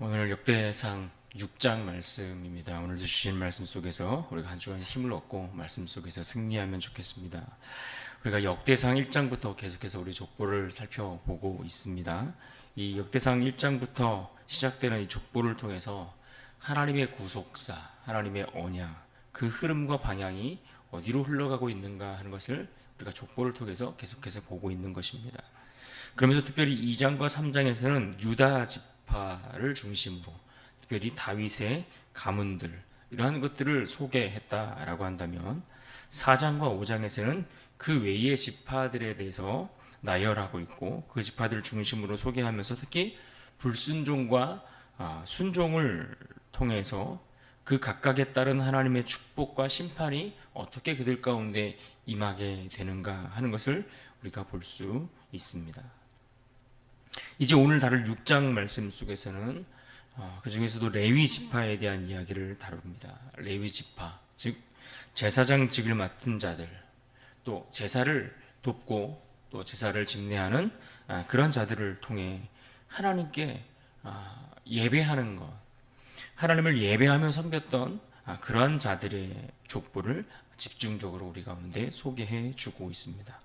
오늘 역대상 6장 말씀입니다. 오늘도 주신 말씀 속에서 우리가 한 주간 힘을 얻고 말씀 속에서 승리하면 좋겠습니다. 우리가 역대상 1장부터 계속해서 우리 족보를 살펴보고 있습니다. 이 역대상 1장부터 시작되는 이 족보를 통해서 하나님의 구속사, 하나님의 언약, 그 흐름과 방향이 어디로 흘러가고 있는가 하는 것을 우리가 족보를 통해서 계속해서 보고 있는 것입니다. 그러면서 특별히 2장과 3장에서는 유다 지파를 중심으로 특별히 다윗의 가문들 이러한 것들을 소개했다라고 한다면 4장과 5장에서는 그 외의 지파들에 대해서 나열하고 있고 그 지파들을 중심으로 소개하면서 특히 불순종과 아, 순종을 통해서 그 각각에 따른 하나님의 축복과 심판이 어떻게 그들 가운데 임하게 되는가 하는 것을 우리가 볼 수 있습니다. 이제 오늘 다룰 6장 말씀 속에서는 어, 그 중에서도 레위 지파에 대한 이야기를 다룹니다. 레위 지파, 즉 제사장직을 맡은 자들, 또 제사를 돕고 또 제사를 집례하는 아, 그런 자들을 통해 하나님께 아, 예배하는 것, 하나님을 예배하며 섬겼던 아, 그러한 자들의 족보를 집중적으로 우리 가운데 소개해 주고 있습니다.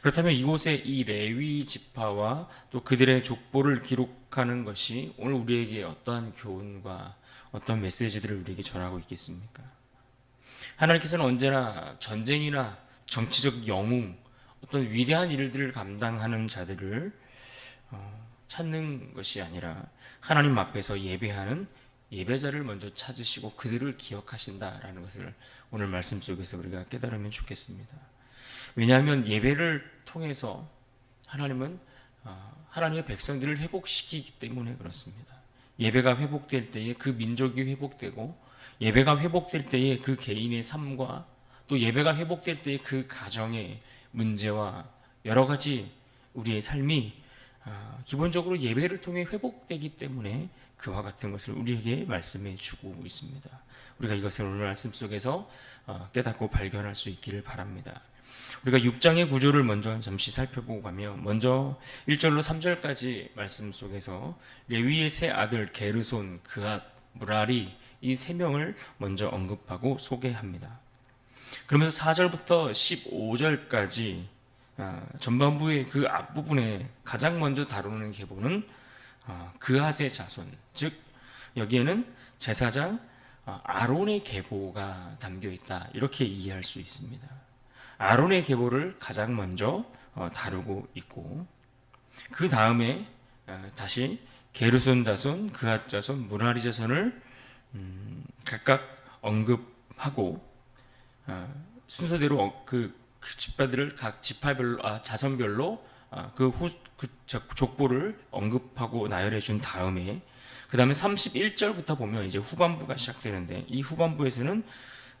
그렇다면 이곳에 이 레위 지파와 또 그들의 족보를 기록하는 것이 오늘 우리에게 어떠한 교훈과 어떤 메시지들을 우리에게 전하고 있겠습니까? 하나님께서는 언제나 전쟁이나 정치적 영웅, 어떤 위대한 일들을 감당하는 자들을 어, 찾는 것이 아니라 하나님 앞에서 예배하는 예배자를 먼저 찾으시고 그들을 기억하신다라는 것을 오늘 말씀 속에서 우리가 깨달으면 좋겠습니다. 왜냐하면 예배를 통해서 하나님은 어, 하나님의 백성들을 회복시키기 때문에 그렇습니다. 예배가 회복될 때에 그 민족이 회복되고 예배가 회복될 때에 그 개인의 삶과 또 예배가 회복될 때에 그 가정의 문제와 여러 가지 우리의 삶이 아, 기본적으로 예배를 통해 회복되기 때문에 그와 같은 것을 우리에게 말씀해 주고 있습니다. 우리가 이것을 오늘 말씀 속에서 어, 깨닫고 발견할 수 있기를 바랍니다. 우리가 6장의 구조를 먼저 잠시 살펴보고 가면 먼저 1절로 3절까지 말씀 속에서 레위의 세 아들 게르손, 그앗, 무라리 이 세 명을 먼저 언급하고 소개합니다. 그러면서 4절부터 15절까지 아, 전반부의 그 앞부분에 가장 먼저 다루는 계보는 아, 그앗의 자손, 즉 여기에는 제사장 아, 아론의 계보가 담겨 있다 이렇게 이해할 수 있습니다. 아론의 계보를 가장 먼저 어, 다루고 있고 그 다음에 다시 게르손 자손, 그앗 자손, 무라리 자손을 음, 각각 언급하고 순서대로 어, 그, 그 집파들을 각 지파별로 아, 자선별로 아, 그 후, 그 족보를 언급하고 나열해 준 다음에 그 다음에 31절부터 보면 이제 후반부가 시작되는데 이 후반부에서는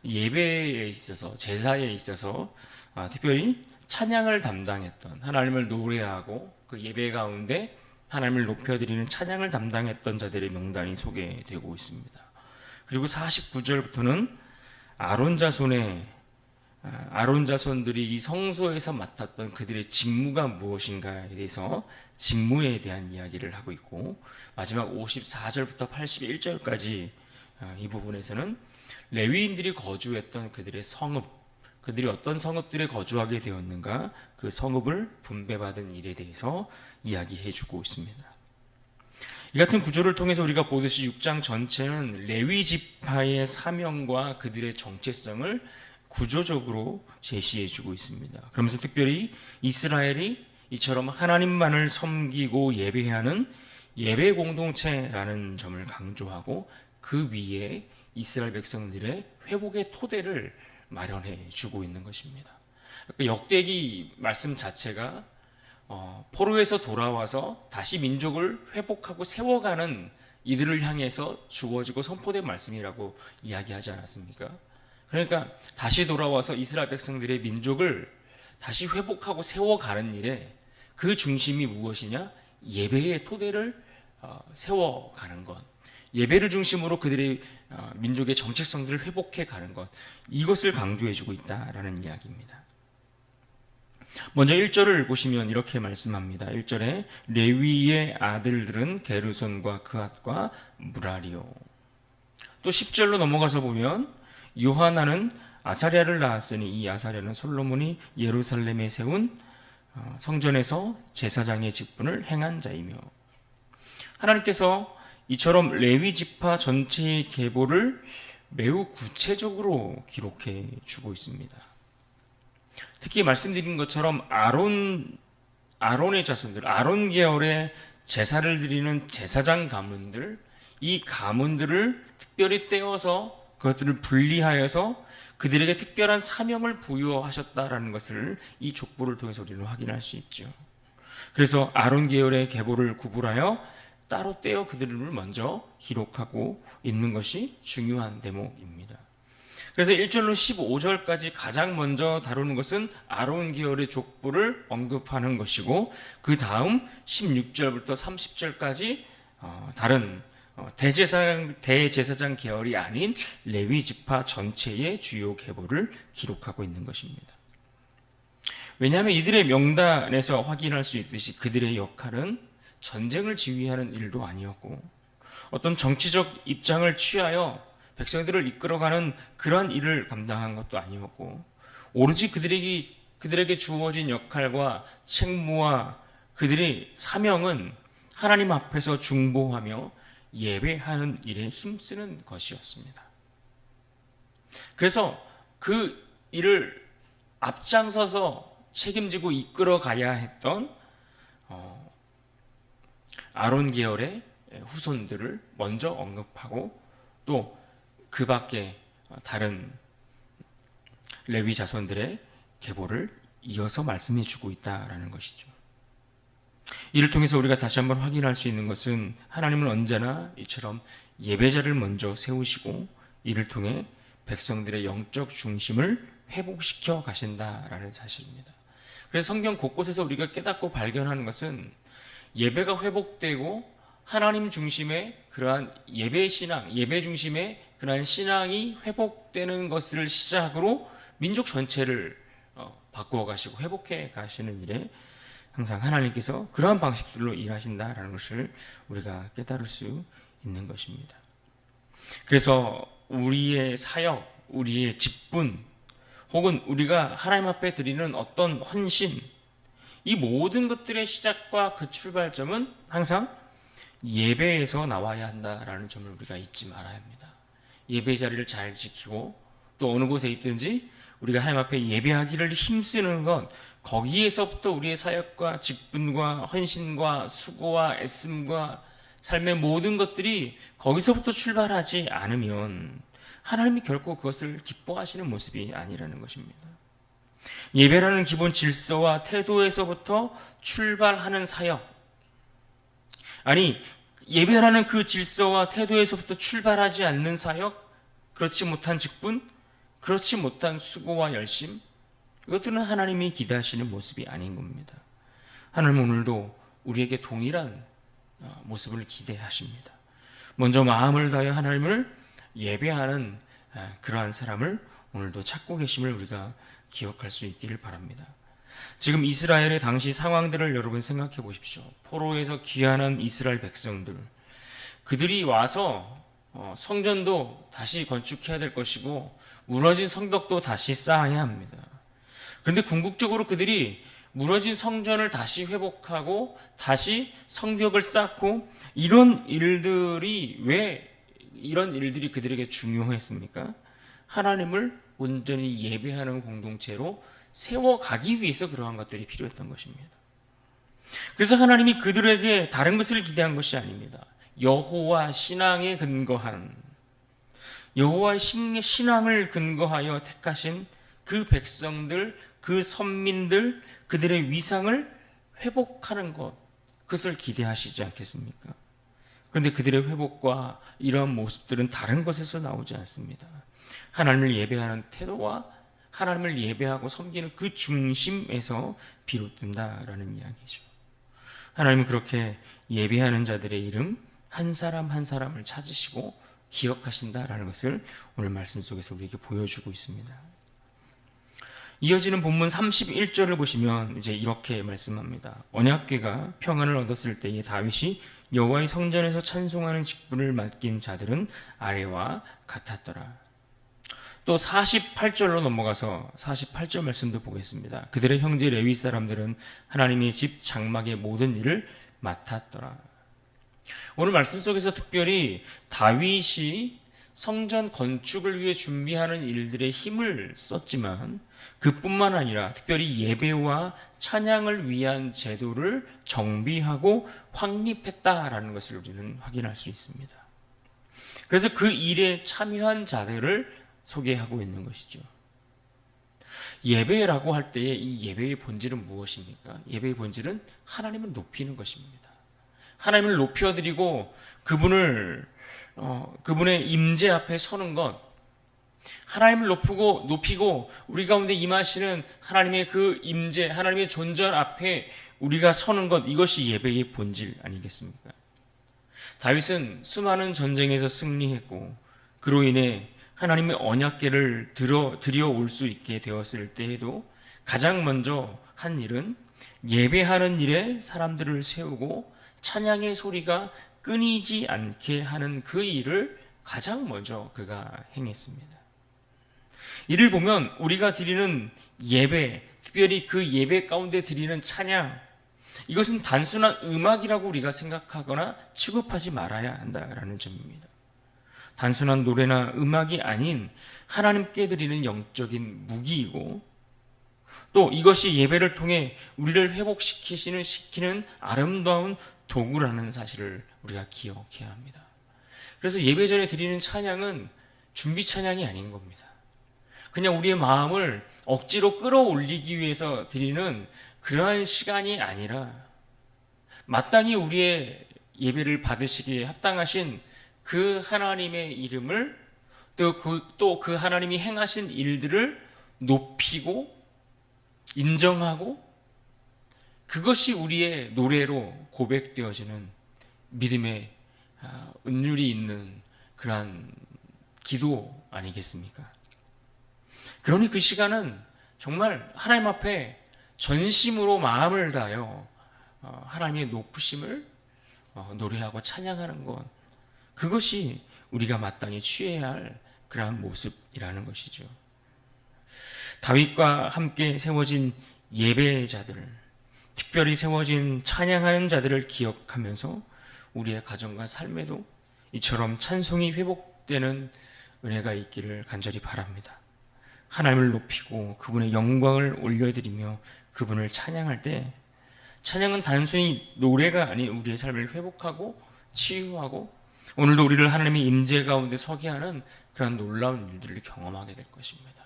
예배에 있어서 제사에 있어서 아, 특별히 찬양을 담당했던 하나님을 노래하고 그 예배 가운데 하나님을 높여드리는 찬양을 담당했던 자들의 명단이 소개되고 있습니다. 그리고 49절부터는 아론 자손의 아, 아론 자손들이 이 성소에서 맡았던 그들의 직무가 무엇인가에 대해서 직무에 대한 이야기를 하고 있고 마지막 54절부터 81절까지 아, 이 부분에서는 레위인들이 거주했던 그들의 성읍 그들이 어떤 성읍들에 거주하게 되었는가 그 성읍을 분배받은 일에 대해서 이야기해 주고 있습니다. 이 같은 구조를 통해서 우리가 보듯이 6장 전체는 레위 지파의 사명과 그들의 정체성을 구조적으로 제시해 주고 있습니다. 그러면서 특별히 이스라엘이 이처럼 하나님만을 섬기고 예배하는 예배 공동체라는 점을 강조하고 그 위에 이스라엘 백성들의 회복의 토대를 마련해 주고 있는 것입니다. 그러니까 역대기 말씀 자체가 어, 포로에서 돌아와서 다시 민족을 회복하고 세워가는 이들을 향해서 주어지고 선포된 말씀이라고 이야기하지 않았습니까? 그러니까 다시 돌아와서 이스라엘 백성들의 민족을 다시 회복하고 세워가는 일에 그 중심이 무엇이냐? 예배의 토대를 어, 세워가는 것. 예배를 중심으로 그들의 어, 민족의 정체성들을 회복해 가는 것. 이것을 강조해 주고 있다라는 이야기입니다. 먼저 1절을 보시면 이렇게 말씀합니다. 1절에 레위의 아들들은 게르손과 그앗과 무라리요. 또 10절로 넘어가서 보면 요하나는 아사랴를 낳았으니 이 아사랴는 솔로몬이 예루살렘에 세운 어, 성전에서 제사장의 직분을 행한 자이며 하나님께서 이처럼 레위 지파 전체의 계보를 매우 구체적으로 기록해 주고 있습니다. 특히 말씀드린 것처럼 아론 아론의 자손들, 아론 계열의 제사를 드리는 제사장 가문들, 이 가문들을 특별히 떼어서 그것들을 분리하여서 그들에게 특별한 사명을 부여하셨다라는 것을 이 족보를 통해서 우리는 확인할 수 있죠. 그래서 아론 계열의 계보를 구분하여 따로 떼어 그들을 먼저 기록하고 있는 것이 중요한 대목입니다. 그래서 1절로 15절까지 가장 먼저 다루는 것은 아론 계열의 족보를 언급하는 것이고 그 다음 16절부터 30절까지 어, 다른 어, 대제사장 대제사장 계열이 아닌 레위 지파 전체의 주요 계보를 기록하고 있는 것입니다. 왜냐하면 이들의 명단에서 확인할 수 있듯이 그들의 역할은 전쟁을 지휘하는 일도 아니었고 어떤 정치적 입장을 취하여 백성들을 이끌어가는 그런 일을 감당한 것도 아니었고 오로지 그들에게 그들에게 주어진 역할과 책무와 그들의 사명은 하나님 앞에서 중보하며 예배하는 일에 힘쓰는 것이었습니다. 그래서 그 일을 앞장서서 책임지고 이끌어 가야 했던 어, 아론 계열의 후손들을 먼저 언급하고 또 그 밖에 다른 레위 자손들의 계보를 이어서 말씀해 주고 있다라는 것이죠. 이를 통해서 우리가 다시 한번 확인할 수 있는 것은 하나님은 언제나 이처럼 예배자를 먼저 세우시고 이를 통해 백성들의 영적 중심을 회복시켜 가신다라는 사실입니다. 그래서 성경 곳곳에서 우리가 깨닫고 발견하는 것은 예배가 회복되고 하나님 중심의 그러한 예배 신앙, 예배 중심의 그러한 신앙이 회복되는 것을 시작으로 민족 전체를 어, 바꾸어 가시고 회복해 가시는 일에 항상 하나님께서 그러한 방식들로 일하신다라는 것을 우리가 깨달을 수 있는 것입니다. 그래서 우리의 사역, 우리의 직분, 혹은 우리가 하나님 앞에 드리는 어떤 헌신, 이 모든 것들의 시작과 그 출발점은 항상 예배에서 나와야 한다라는 점을 우리가 잊지 말아야 합니다. 예배 자리를 잘 지키고 또 어느 곳에 있든지 우리가 하나님 앞에 예배하기를 힘쓰는 건 거기에서부터 우리의 사역과 직분과 헌신과 수고와 애씀과 삶의 모든 것들이 거기서부터 출발하지 않으면 하나님이 결코 그것을 기뻐하시는 모습이 아니라는 것입니다. 예배라는 기본 질서와 태도에서부터 출발하는 사역. 아니, 예배라는 그 질서와 태도에서부터 출발하지 않는 사역, 그렇지 못한 직분, 그렇지 못한 수고와 열심, 이것들은 하나님이 기대하시는 모습이 아닌 겁니다. 하나님 오늘도 우리에게 동일한 어, 모습을 기대하십니다. 먼저 마음을 다해 하나님을 예배하는 아, 그러한 사람을 오늘도 찾고 계심을 우리가 기억할 수 있기를 바랍니다. 지금 이스라엘의 당시 상황들을 여러분 생각해 보십시오. 포로에서 귀환한 이스라엘 백성들. 그들이 와서 어, 성전도 다시 건축해야 될 것이고 무너진 성벽도 다시 쌓아야 합니다. 그런데 궁극적으로 그들이 무너진 성전을 다시 회복하고 다시 성벽을 쌓고 이런 일들이 왜 이런 일들이 그들에게 중요했습니까? 하나님을 온전히 예배하는 공동체로 세워가기 위해서 그러한 것들이 필요했던 것입니다. 그래서 하나님이 그들에게 다른 것을 기대한 것이 아닙니다. 여호와 신앙에 근거한 여호와의 신앙을 근거하여 택하신 그 백성들, 그 선민들, 그들의 위상을 회복하는 것, 그것을 기대하시지 않겠습니까? 그런데 그들의 회복과 이러한 모습들은 다른 것에서 나오지 않습니다. 하나님을 예배하는 태도와 하나님을 예배하고 섬기는 그 중심에서 비롯된다라는 이야기죠. 하나님은 그렇게 예배하는 자들의 이름 한 사람 한 사람을 찾으시고 기억하신다라는 것을 오늘 말씀 속에서 우리에게 보여주고 있습니다. 이어지는 본문 31절을 보시면 이제 이렇게 말씀합니다. 언약궤가 평안을 얻었을 때에 다윗이 여호와의 성전에서 찬송하는 직분을 맡긴 자들은 아래와 같았더라. 또 48절로 넘어가서 48절 말씀도 보겠습니다. 그들의 형제 레위 사람들은 하나님의 집 장막의 모든 일을 맡았더라. 오늘 말씀 속에서 특별히 다윗이 성전 건축을 위해 준비하는 일들의 힘을 썼지만 그뿐만 아니라 특별히 예배와 찬양을 위한 제도를 정비하고 확립했다라는 것을 우리는 확인할 수 있습니다. 그래서 그 일에 참여한 자들을 소개하고 있는 것이죠. 예배라고 할 때에 이 예배의 본질은 무엇입니까? 예배의 본질은 하나님을 높이는 것입니다. 하나님을 높여드리고 그분을 어, 그분의 임재 앞에 서는 것, 하나님을 높이고 높이고 우리 가운데 임하시는 하나님의 그 임재, 하나님의 존전 앞에 우리가 서는 것 이것이 예배의 본질 아니겠습니까? 다윗은 수많은 전쟁에서 승리했고 그로 인해 하나님의 언약궤를 들어 들여올 수 있게 되었을 때에도 가장 먼저 한 일은 예배하는 일에 사람들을 세우고 찬양의 소리가 끊이지 않게 하는 그 일을 가장 먼저 그가 행했습니다. 이를 보면 우리가 드리는 예배, 특별히 그 예배 가운데 드리는 찬양, 이것은 단순한 음악이라고 우리가 생각하거나 취급하지 말아야 한다라는 점입니다. 단순한 노래나 음악이 아닌 하나님께 드리는 영적인 무기이고 또 이것이 예배를 통해 우리를 회복시키시는 시키는 아름다운 도구라는 사실을 우리가 기억해야 합니다. 그래서 예배 전에 드리는 찬양은 준비 찬양이 아닌 겁니다. 그냥 우리의 마음을 억지로 끌어올리기 위해서 드리는 그러한 시간이 아니라 마땅히 우리의 예배를 받으시기에 합당하신 그 하나님의 이름을 또그 또 그 하나님이 행하신 일들을 높이고 인정하고 그것이 우리의 노래로 고백되어지는 믿음의 아, 은율이 있는 그러한 기도 아니겠습니까? 그러니 그 시간은 정말 하나님 앞에 전심으로 마음을 다하여 어, 하나님의 높으심을 어, 노래하고 찬양하는 것 그것이 우리가 마땅히 취해야 할 그러한 모습이라는 것이죠. 다윗과 함께 세워진 예배자들, 특별히 세워진 찬양하는 자들을 기억하면서 우리의 가정과 삶에도 이처럼 찬송이 회복되는 은혜가 있기를 간절히 바랍니다. 하나님을 높이고 그분의 영광을 올려드리며 그분을 찬양할 때 찬양은 단순히 노래가 아닌 우리의 삶을 회복하고 치유하고 오늘도 우리를 하나님의 임재 가운데 서게 하는 그런 놀라운 일들을 경험하게 될 것입니다.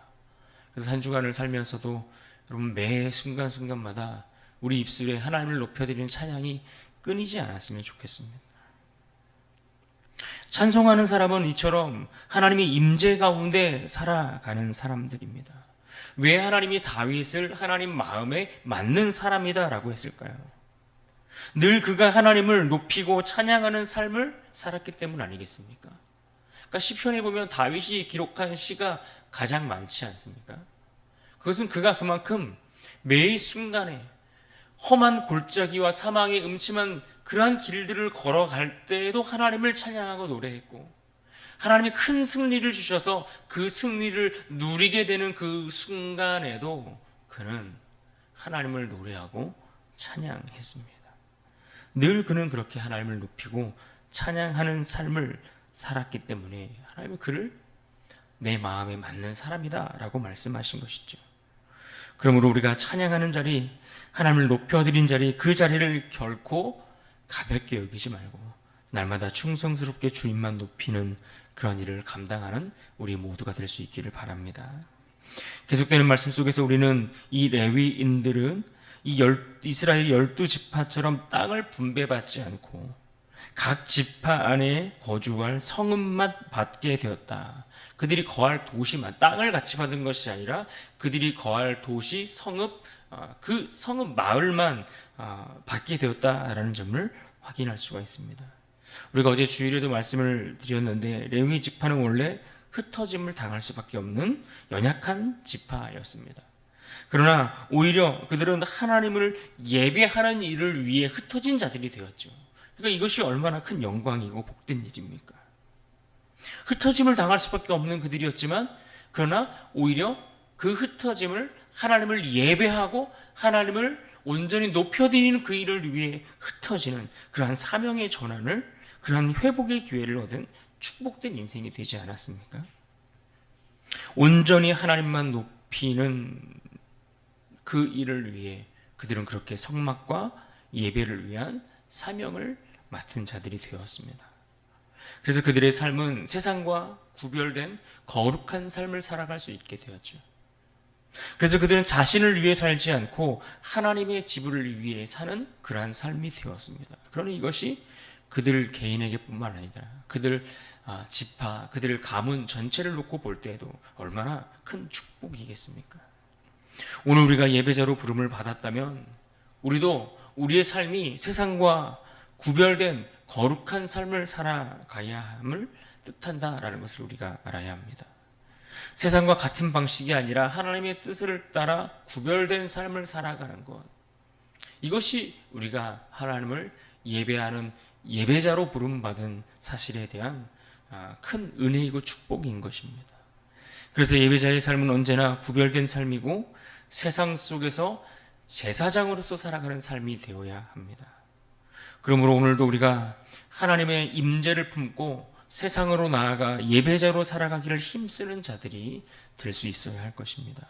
그래서 한 주간을 살면서도 여러분 매 순간순간마다 우리 입술에 하나님을 높여드리는 찬양이 끊이지 않았으면 좋겠습니다. 찬송하는 사람은 이처럼 하나님의 임재 가운데 살아가는 사람들입니다. 왜 하나님이 다윗을 하나님 마음에 맞는 사람이다라고 했을까요? 늘 그가 하나님을 높이고 찬양하는 삶을 살았기 때문 아니겠습니까? 그러니까 시편에 보면 다윗이 기록한 시가 가장 많지 않습니까? 그것은 그가 그만큼 매 순간에 험한 골짜기와 사망의 음침한 그러한 길들을 걸어갈 때에도 하나님을 찬양하고 노래했고 하나님이 큰 승리를 주셔서 그 승리를 누리게 되는 그 순간에도 그는 하나님을 노래하고 찬양했습니다. 늘 그는 그렇게 하나님을 높이고 찬양하는 삶을 살았기 때문에 하나님은 그를 내 마음에 맞는 사람이다 라고 말씀하신 것이죠. 그러므로 우리가 찬양하는 자리, 하나님을 높여드린 자리, 그 자리를 결코 가볍게 여기지 말고 날마다 충성스럽게 주님만 높이는 그런 일을 감당하는 우리 모두가 될 수 있기를 바랍니다. 계속되는 말씀 속에서 우리는 이 레위인들은 이 열, 이스라엘 열두 지파처럼 땅을 분배받지 않고 각 지파 안에 거주할 성읍만 받게 되었다. 그들이 거할 도시만 땅을 같이 받은 것이 아니라 그들이 거할 도시 성읍 어, 그 성읍 마을만 어, 받게 되었다라는 점을 확인할 수가 있습니다. 우리가 어제 주일에도 말씀을 드렸는데 레위 지파는 원래 흩어짐을 당할 수밖에 없는 연약한 지파였습니다. 그러나 오히려 그들은 하나님을 예배하는 일을 위해 흩어진 자들이 되었죠. 그러니까 이것이 얼마나 큰 영광이고 복된 일입니까? 흩어짐을 당할 수밖에 없는 그들이었지만 그러나 오히려 그 흩어짐을 하나님을 예배하고 하나님을 온전히 높여드리는 그 일을 위해 흩어지는 그러한 사명의 전환을 그러한 회복의 기회를 얻은 축복된 인생이 되지 않았습니까? 온전히 하나님만 높이는 그 일을 위해 그들은 그렇게 성막과 예배를 위한 사명을 맡은 자들이 되었습니다. 그래서 그들의 삶은 세상과 구별된 거룩한 삶을 살아갈 수 있게 되었죠. 그래서 그들은 자신을 위해 살지 않고 하나님의 지불을 위해 사는 그러한 삶이 되었습니다. 그러니 이것이 그들 개인에게뿐만 아니라 그들 아, 지파, 그들 가문 전체를 놓고 볼 때에도 얼마나 큰 축복이겠습니까? 오늘 우리가 예배자로 부름을 받았다면 우리도 우리의 삶이 세상과 구별된 거룩한 삶을 살아가야 함을 뜻한다라는 것을 우리가 알아야 합니다. 세상과 같은 방식이 아니라 하나님의 뜻을 따라 구별된 삶을 살아가는 것. 이것이 우리가 하나님을 예배하는 예배자로 부름받은 사실에 대한 아, 큰 은혜이고 축복인 것입니다. 그래서 예배자의 삶은 언제나 구별된 삶이고 세상 속에서 제사장으로서 살아가는 삶이 되어야 합니다. 그러므로 오늘도 우리가 하나님의 임재를 품고 세상으로 나아가 예배자로 살아가기를 힘쓰는 자들이 될 수 있어야 할 것입니다.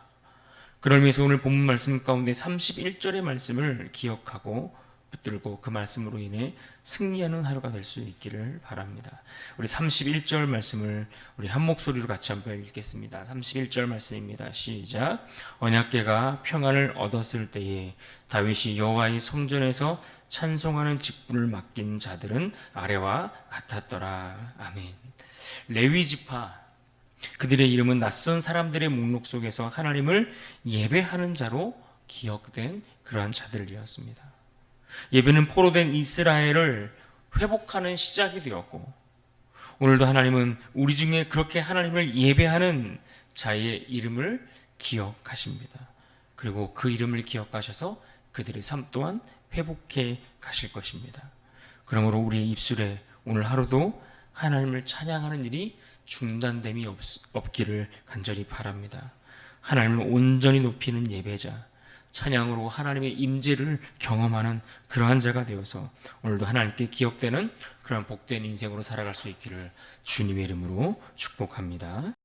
위해서 오늘 본문 말씀 가운데 31절의 말씀을 기억하고 붙들고 그 말씀으로 인해 승리하는 하루가 될 수 있기를 바랍니다. 우리 31절 말씀을 우리 한 목소리로 같이 한번 읽겠습니다. 31절 말씀입니다. 시작. 언약궤가 평안을 얻었을 때에 다윗이 여호와의 성전에서 찬송하는 직분을 맡긴 자들은 아래와 같았더라. 아멘. 레위 지파 그들의 이름은 낯선 사람들의 목록 속에서 하나님을 예배하는 자로 기억된 그러한 자들이었습니다. 예배는 포로된 이스라엘을 회복하는 시작이 되었고 오늘도 하나님은 우리 중에 그렇게 하나님을 예배하는 자의 이름을 기억하십니다. 그리고 그 이름을 기억하셔서 그들의 삶 또한 회복해 가실 것입니다. 그러므로 우리의 입술에 오늘 하루도 하나님을 찬양하는 일이 중단됨이 없, 없기를 간절히 바랍니다. 하나님을 온전히 높이는 예배자, 찬양으로 하나님의 임재를 경험하는 그러한 자가 되어서 오늘도 하나님께 기억되는 그러한 복된 인생으로 살아갈 수 있기를 주님의 이름으로 축복합니다.